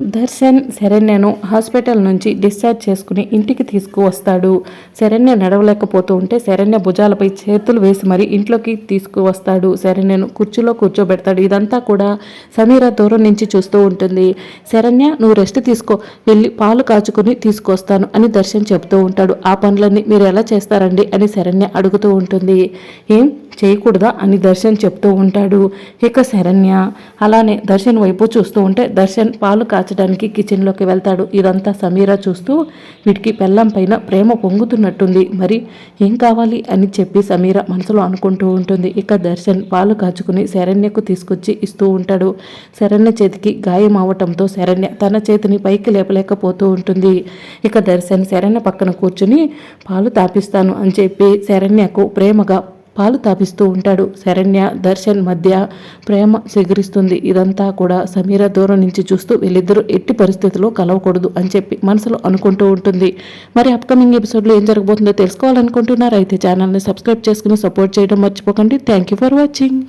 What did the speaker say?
దర్శన్ శరణ్యను హాస్పిటల్ నుంచి డిశ్చార్జ్ చేసుకుని ఇంటికి తీసుకువస్తాడు. శరణ్య నడవలేకపోతూ ఉంటే శరణ్య భుజాలపై చేతులు వేసి మరి ఇంట్లోకి తీసుకువస్తాడు. శరణ్యను కుర్చీలో కూర్చోబెడతాడు. ఇదంతా కూడా సమీర దూరం నుంచి చూస్తూ ఉంటుంది. శరణ్య నువ్వు రెస్ట్ తీసుకో. వెళ్ళి పాలు కాచుకుని తీసుకొస్తాను అని దర్శన్ చెబుతూ ఉంటాడు. ఆ పనులన్నీ మీరు ఎలా చేస్తారండి? అని శరణ్య అడుగుతూ ఉంటుంది. ఏం? చేయకూడదా అని దర్శన్ చెప్తూ ఉంటాడు. ఇక శరణ్య అలానే దర్శన్ వైపు చూస్తూ ఉంటే దర్శన్ పాలు కాచడానికి కిచెన్లోకి వెళ్తాడు. ఇదంతా సమీరా చూస్తూ వీటికి పెళ్ళం పైన ప్రేమ పొంగుతున్నట్టుంది. మరి ఏం కావాలి అని చెప్పి సమీర మనసులో అనుకుంటూ ఉంటుంది. ఇక దర్శన్ పాలు కాచుకుని శరణ్యకు తీసుకొచ్చి ఇస్తూ ఉంటాడు. శరణ్య చేతికి గాయం అవటంతో శరణ్య తన చేతిని పైకి లేపలేకపోతూ ఉంటుంది. ఇక దర్శన్ శరణ్య పక్కన కూర్చుని పాలు తాపిస్తాను అని చెప్పి శరణ్యకు ప్రేమగా పాలు తాపిస్తూ ఉంటాడు. శరణ్య దర్శన్ మధ్య ప్రేమ చిగురిస్తుంది ఇదంతా కూడా సమీర దూరం నుంచి చూస్తూ వీళ్ళిద్దరూ ఎట్టి పరిస్థితుల్లో కలవకూడదు అని చెప్పి మనసులో అనుకుంటూ ఉంటుంది. మరి అప్కమింగ్ ఎపిసోడ్లో ఏం జరగబోతుందో తెలుసుకోవాలనుకుంటున్నారు? అయితే ఛానల్ని సబ్స్క్రైబ్ చేసుకుని సపోర్ట్ చేయడం మర్చిపోకండి. Thank you for watching